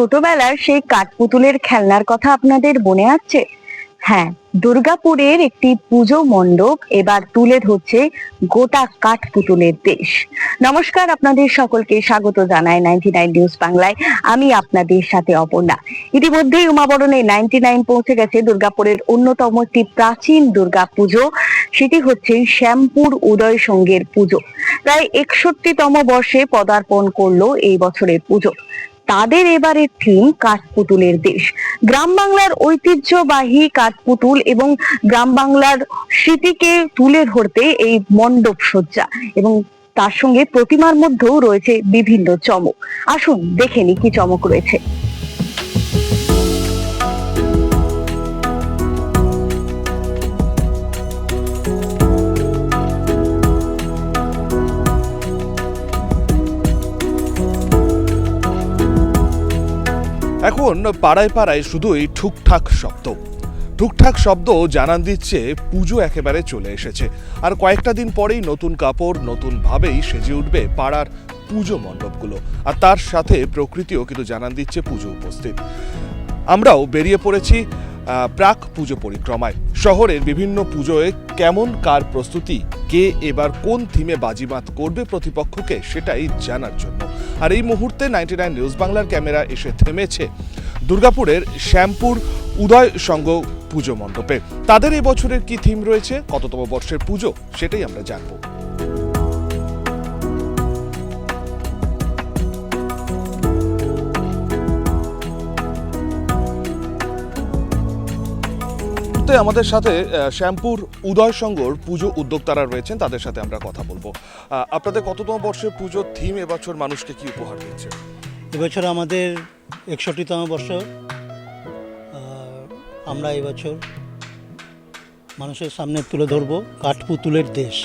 ছোটবেলার সেই কাঠপুতুলের খেলনার কথা আপনাদের মনে আছে? হ্যাঁ দুর্গাপুরের একটি পুজো মণ্ডপ এবার তুলে ধরছে গোটা কাঠপুতুলের দেশ। নমস্কার, আপনাদের সকলকে স্বাগত জানায় নাইনটি নাইন নিউজ বাংলায়। আমি আপনাদের সাথে অপর্ণা। ইতিমধ্যেই উমাবরণে নাইনটি নাইন পৌঁছে গেছে দুর্গাপুরের অন্যতম একটি প্রাচীন দুর্গা পুজো সেটি হচ্ছে শ্যামপুর উদয় সঙ্গের পুজো। প্রায় একষট্টিতম বর্ষে পদার্পণ করল এই বছরের পুজো। তাদের এবারের থিম কাঠপুতুলের দেশ। গ্রাম বাংলার ঐতিহ্যবাহী কাঠপুতুল এবং গ্রাম বাংলার স্মৃতিকে তুলে ধরতে এই মণ্ডপ সজ্জা এবং তার সঙ্গে প্রতিমার মধ্যেও রয়েছে বিভিন্ন চমক। আসুন দেখে নি কি চমক রয়েছে। এখন পাড়ায় পাড়ায় শুধুই ঠুকঠাক শব্দ। ঠুকঠাক শব্দ জানান দিচ্ছে, পুজো একেবারে চলে এসেছে। আর কয়েকটা দিন পরেই নতুন কাপড়, নতুন ভাবেই সেজে উঠবে পাড়ার পুজো মণ্ডপগুলো। আর তার সাথে প্রকৃতিও কিন্তু জানান দিচ্ছে পুজো উপস্থিত। আমরাও বেরিয়ে পড়েছি প্রাক পুজো পরিক্রমায়। শহরের বিভিন্ন পুজোয় কেমন কার প্রস্তুতি কে এবার কোন থিমে বাজিমাত করবে প্রতিপক্ষকে সেটাই জানার জন্য। আর এই মুহূর্তে নাইনটি নাইন নিউজ বাংলার ক্যামেরা এসে থেমেছে দুর্গাপুরের শ্যামপুর উদয় সংঘ পুজো মণ্ডপে। তাদের এই বছরের কি থিম রয়েছে, কততম বর্ষের পুজো, সেটাই আমরা জানব। মুহূর্তে আমাদের সাথে শ্যামপুর উদয় সংঘর পুজো উদ্যোক্তারা রয়েছেন, তাদের সাথে আমরা কথা বলব। আপনাদের কততম বর্ষের পুজোর থিম এবছর মানুষকে কি উপহার দিচ্ছে? এবছর আমাদের একষট্টিতম বর্ষ। আমরা এবছর মানুষের সামনে তুলে ধরব কাঠপুতুলের দেশ,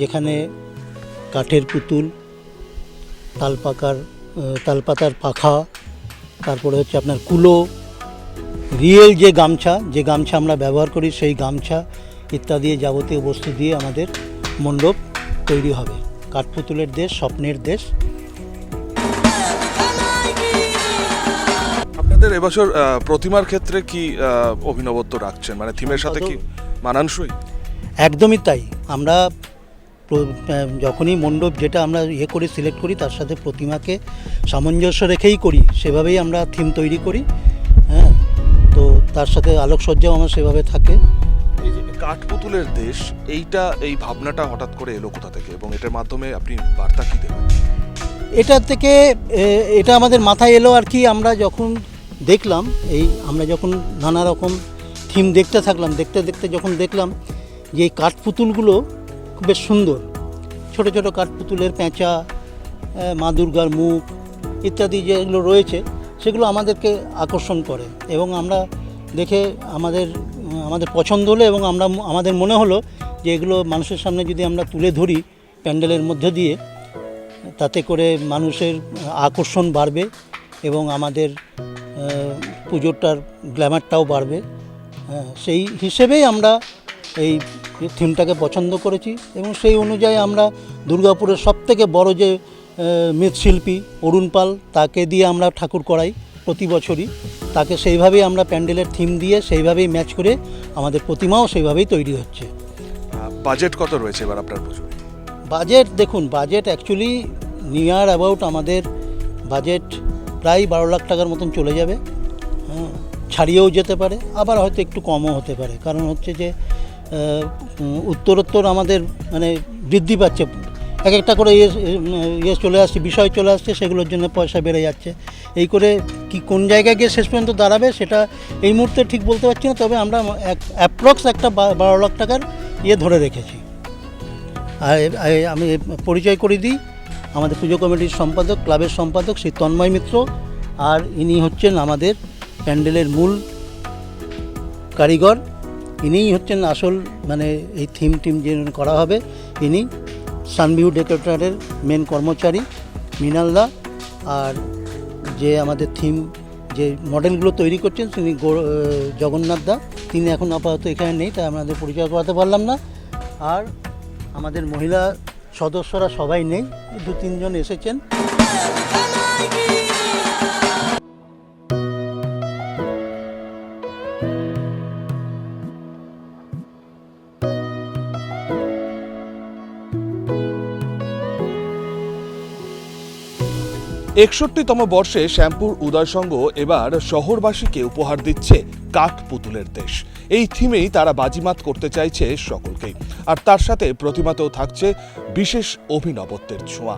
যেখানে কাঠের পুতুল, তালপাকার তালপাতার পাখা, তারপরে হচ্ছে আপনার কুলো রিয়েল যে গামছা যে গামছা আমরা ব্যবহার করি সেই গামছা ইত্যাদি যাবতীয় বস্তু দিয়ে আমাদের মণ্ডপ তৈরি হবে। কাঠপুতুলের দেশ স্বপ্নের দেশ। আপনাদের এবছর প্রতিমার ক্ষেত্রে কি অভিনবত্ব রাখছেন? মানে থিমের সাথে কি মানানসই? একদমই তাই। আমরা যখনই মণ্ডপ যেটা আমরা ইয়ে করি সিলেক্ট করি তার সাথে প্রতিমাকে সামঞ্জস্য রেখেই করি। সেভাবেই আমরা থিম তৈরি করি। তার সাথে আলোকসজ্জাও আমার সেভাবে থাকে। এই যে কাঠপুতুলের দেশ এইটা এই ভাবনাটা হঠাৎ করে এলো কোথা থেকে? এবং এটার মাধ্যমে আপনি বার্তা কি দেবেন? এটা থেকে এটা আমাদের মাথায় এলো আর কি আমরা যখন দেখলাম এই আমরা যখন নানা রকম থিম দেখতে থাকলাম দেখতে দেখতে যখন দেখলাম যে এই কাঠপুতুলগুলো খুব বেশ সুন্দর। ছোট ছোট কাঠপুতুলের পেঁচা আহ, মা দুর্গার মুখ ইত্যাদি যেগুলো রয়েছে সেগুলো আমাদেরকে আকর্ষণ করে। এবং আমরা দেখে আমাদের আমাদের পছন্দ হলো এবং আমরা আমাদের মনে হলো যে এগুলো মানুষের সামনে যদি আমরা তুলে ধরি প্যান্ডেলের মধ্যে দিয়ে তাতে করে মানুষের আকর্ষণ বাড়বে এবং আমাদের পুজোটার গ্ল্যামারটাও বাড়বে। হ্যাঁ, সেই হিসেবেই আমরা এই থিমটাকে পছন্দ করেছি এবং সেই অনুযায়ী আমরা দুর্গাপুরের সবথেকে বড় যে মৃৎশিল্পী অরুণ পাল তাকে দিয়ে আমরা ঠাকুর করাই। প্রতি বছরই। তাকে সেইভাবেই আমরা প্যান্ডেলের থিম দিয়ে সেইভাবেই ম্যাচ করে আমাদের প্রতিমাও সেইভাবেই তৈরি হচ্ছে। বাজেট কত রয়েছে এবার আপনার পুজো বাজেট দেখুন বাজেট অ্যাকচুয়ালি নিয়ার অ্যাবাউট আমাদের বাজেট প্রায় বারো লাখ টাকার মতন চলে যাবে। হ্যাঁ ছাড়িয়েও যেতে পারে আবার হয়তো একটু কমও হতে পারে। কারণ হচ্ছে যে উত্তরোত্তর আমাদের মানে বৃদ্ধি পাচ্ছে এক একটা করে ইয়ে ইয়ে চলে আসছে, বিষয় চলে আসছে, সেগুলোর জন্য পয়সা বেড়ে যাচ্ছে। এই করে কি কোন জায়গায় গিয়ে শেষ পর্যন্ত দাঁড়াবে সেটা এই মুহূর্তে ঠিক বলতে পারছি না, তবে আমরা এক অ্যাপ্রক্স একটা বারো লাখ টাকার ইয়ে ধরে রেখেছি। আর আমি পরিচয় করে দিই, আমাদের পুজো কমিটির সম্পাদক, ক্লাবের সম্পাদক শ্রী তন্ময় মিত্র, আর ইনি হচ্ছেন আমাদের প্যান্ডেলের মূল কারিগর। ইনিই হচ্ছেন আসল মানে এই থিম টিম যে করা হবে, ইনি সানভিউ ডেকোরেটারের মেন কর্মচারী মৃণালদা আর যে আমাদের থিম যে মডেলগুলো তৈরি করছেন তিনি জগন্নাথ দা তিনি এখন আপাতত এখানে নেই তাই আমাদের পরিচয় করাতে পারলাম না আর আমাদের মহিলা সদস্যরা সবাই নেই দু তিনজন এসেছেন একষট্টিতম বর্ষে শ্যামপুর উদয়সংঘ এবার শহরবাসীকে উপহার দিচ্ছে কাঠ পুতুলের দেশ। এই থিমেই তারা বাজিমাত করতে চাইছে সকলকেই আর তার সাথে প্রতিমাতেও থাকছে বিশেষ অভিনবত্বের ছোঁয়া।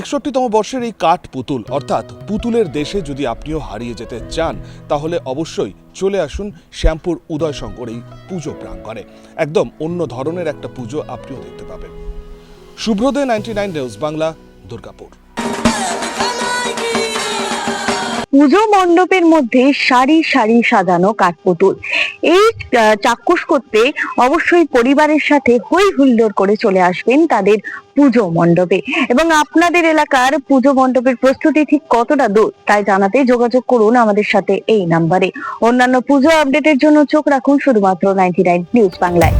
একষট্টিতম বর্ষের এই কাঠ পুতুল, অর্থাৎ পুতুলের দেশে যদি আপনিও হারিয়ে যেতে চান, তাহলে অবশ্যই চলে আসুন শ্যামপুর উদয়শঙ্কর এই পুজো প্রাঙ্গণে। একদম অন্য ধরনের একটা পুজো আপনিও দেখতে পাবেন। Shubhroday ninety nine news Bangla, Durgapur. Puja মণ্ডপের মধ্যে সারি সারি সাজানো কাঠপুতুল। এই চাক্ষুষ করতে অবশ্যই পরিবারের সাথে হই হুল্লোড় করে চলে আসবেন তাদের পুজো মণ্ডপে। এবং আপনাদের এলাকার পুজো মণ্ডপের প্রস্তুতি ঠিক কতটা দূর, তাই জানাতে যোগাযোগ করুন আমাদের সাথে এই নাম্বারে। অন্যান্য পুজো আপডেটের জন্য চোখ রাখুন শুধুমাত্র নাইনটি নাইন নিউজ বাংলায়।